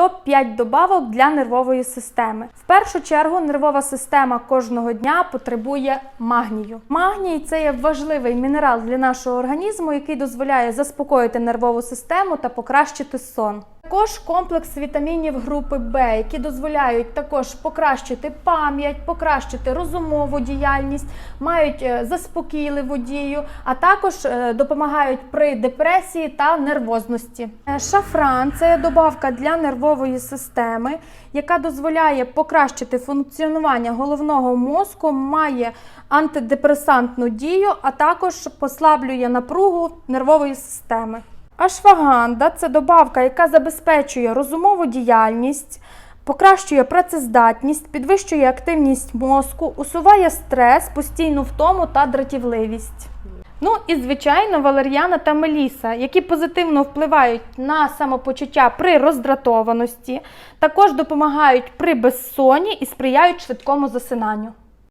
Топ-5 добавок для нервової системи. В першу чергу нервова система кожного дня потребує магнію. Магній це є важливий мінерал для нашого організму, який дозволяє заспокоїти нервову систему та покращити сон. Також комплекс вітамінів групи Б, які дозволяють також покращити пам'ять, покращити розумову діяльність, мають е, заспокійливу дію, а також е, допомагають при депресії та нервозності. Е, Шафран це добавка для нервової системи, яка дозволяє покращити функціонування головного мозку, має антидепресантну дію, а також послаблює напругу нервової системи. Ашваганда це добавка, яка забезпечує розумову діяльність, покращує працездатність, підвищує активність мозку, усуває стрес, постійну втому та дратівливість. Ну і звичайно, валер'яна та меліса, які позитивно впливають на самопочуття при роздратованості, також допомагають при безсонні і сприяють швидкому засинанню.